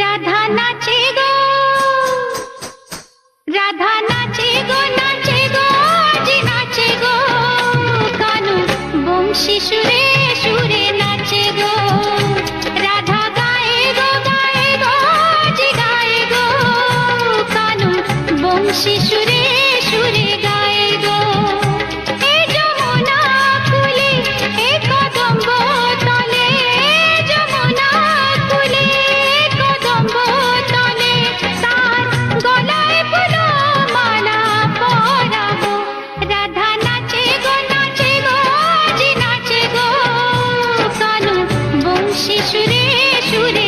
রাধা নাচে গো। রাধা নাচে গো নাচে গো, আজি নাচে গো। কানু বংশী সুরে সুরে নাচে গো। রাধা গায়ে গো গায়ে গো, আজি গায়ে গো। কানু বংশী সুরে সুরে সুরে